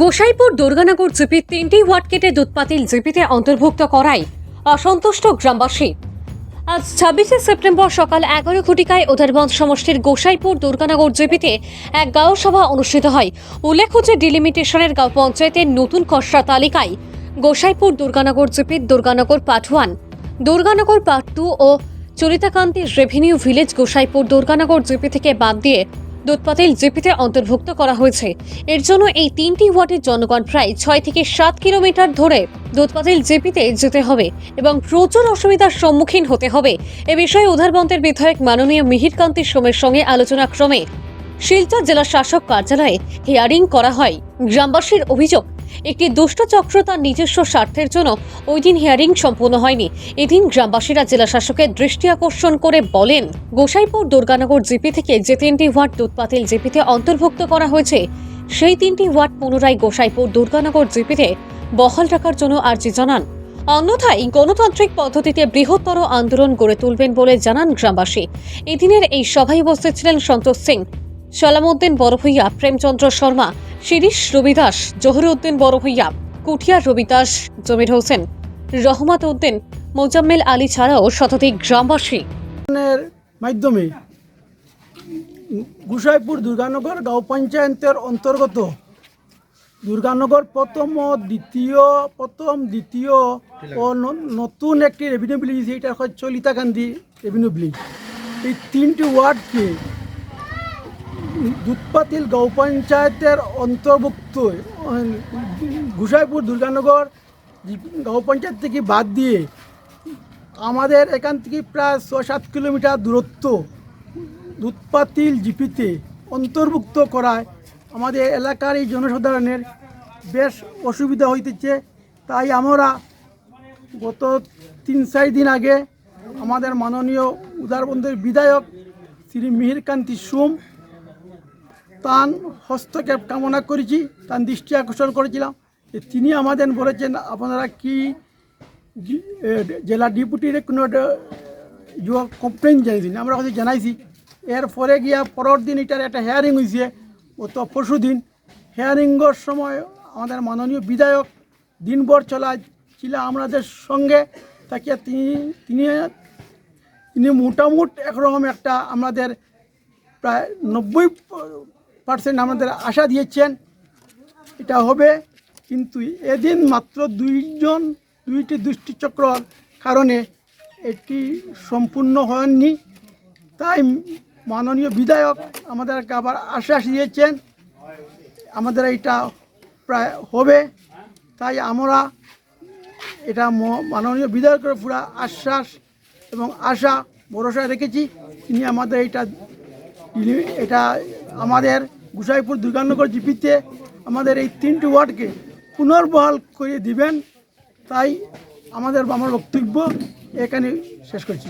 গোসাইপুর দুর্গানগর জিপির তিনটি ওয়ার্ড কেটে দুধপাতিল জিপিতে অন্তর্ভুক্ত করায় অসন্তুষ্ট গ্রামবাসী। আজ ছাব্বিশে সেপ্টেম্বর সকাল এগারো ঘটিকায় উদারবন্দ সমষ্টির গোসাইপুর দুর্গানগর জিপিতে এক গাঁও সভা অনুষ্ঠিত হয়। উল্লেখ্য যে ডিলিমিটেশনের গাঁও পঞ্চায়েতের নতুন খসড়া তালিকায় গোসাইপুর দুর্গানগর জিপির Durganagar part one, Durganagar part two ও Charitakanti revenue village Gosaipur Durganagar GP থেকে বাদ দিয়ে দুধপাতিল জিপিতে অন্তর্ভুক্ত করা হয়েছে। এর জন্য এই তিনটি ওয়ার্ডের জনগণ প্রায় ছয় থেকে সাত কিলোমিটার ধরে দুধপাতিল জিপিতে যেতে হবে এবং প্রচুর অসুবিধার সম্মুখীন হতে হবে। এ বিষয়ে উধারবন্তের বিধায়ক মাননীয় মিহিরকান্তি সোমের সঙ্গে আলোচনা ক্রমে শিলচর জেলা শাসক কার্যালয়ে হিয়ারিং করা হয়। গ্রামবাসীর অভিযোগ একটি দুষ্ট চক্র তার নিজস্ব স্বার্থের জন্য ওই দিন হিয়ারিং সম্পূর্ণ হয়নি। এদিন গ্রামবাসীরা জেলা শাসকের দৃষ্টি আকর্ষণ করে বলেন, গোসাইপুর দুর্গানগর জিপি থেকে যে তিনটি ওয়ার্ড দুধপাতিল জিপিতে অন্তর্ভুক্ত করা হয়েছে, সেই তিনটি ওয়ার্ড পুনরায় গোসাইপুর দুর্গানগর জিপিতে বহাল রাখার জন্য আর্জি জানান। অন্যথায় গণতান্ত্রিক পদ্ধতিতে বৃহত্তর আন্দোলন গড়ে তুলবেন বলে জানান গ্রামবাসী। এদিনের এই সভায় উপস্থিত ছিলেন সন্তোষ সিং। সালামউদ্দিন বড়ভূইয়া প্রেমচন্দ্র শর্মা শিরিশ রবিদাস, জহিরউদ্দিন বড়ভূইয়া কুঠিয়া রবিদাস, জমির হোসেন, রহমত উদ্দিন, মোজাম্মেল আলী ছাড়াও শতাধিক গ্রামবাসী। মাধ্যমে গুসাইপুর দুর্গানগর গাঁও পঞ্চায়েতের অন্তর্গত দুর্গানগর প্রথম দ্বিতীয় প্রথম, দ্বিতীয় ও নতুন একটি রেভিনিউ ব্রিজ এটা হচ্ছে চলিতা গান্ধী রেভিনিউ ব্রিজ এই তিনটি ওয়ার্ডকে দুধপাতিল গাঁও পঞ্চায়েতের অন্তর্ভুক্ত গুসাইপুর দুর্গানগর গাঁও পঞ্চায়েত থেকে বাদ দিয়ে আমাদের এখান থেকে প্রায় ছ সাত কিলোমিটার দূরত্ব দুধপাতিল জিপিতে অন্তর্ভুক্ত করায় আমাদের এলাকার এই জনসাধারণের বেশ অসুবিধা হইতেছে। তাই আমরা গত তিন, চার দিন আগে আমাদের মাননীয় উদারবন্ধের বিধায়ক শ্রী মিহিরকান্তি সোম তার হস্তক্ষেপ কামনা করেছি তার দৃষ্টি আকর্ষণ করেছিলাম। তিনি আমাদের বলেছেন, আপনারা কি জেলা ডিপুটির কোনো কমপ্লেন জানিয়েছি আমরা হয়তো জানাইছি। এর পরে গিয়া পরের দিন এটার একটা হেয়ারিং হয়েছে গত পরশু দিন। হেয়ারিংয়ের সময় আমাদের মাননীয় বিধায়ক দিনভর চলা ছিল আমাদের সঙ্গে। তাকে তিনি তিনি তিনি মোটামুট একরকম একটা আমাদের প্রায় নব্বই পার্সেন্ট আমাদের আশা দিয়েছেন, এটা হবে। কিন্তু এদিন মাত্র দুইজন, দুইটি দুষ্টিচক্রর কারণে এটি সম্পূর্ণ হয়নি। তাই মাননীয় বিধায়ক আমাদেরকে আবার আশ্বাস দিয়েছেন, আমাদের এটা প্রায় হবে। তাই আমরা এটা মাননীয় বিধায়কের পুরা আশ্বাস এবং আশা, ভরসা রেখেছি। তিনি আমাদের এটা এটা আমাদের গুসাইপুর দুর্গানগর জিপিতে আমাদের এই তিনটি ওয়ার্ডকে পুনর্বহাল করে দিবেন, তাই আমাদের আমার বক্তব্য এখানে শেষ করছি।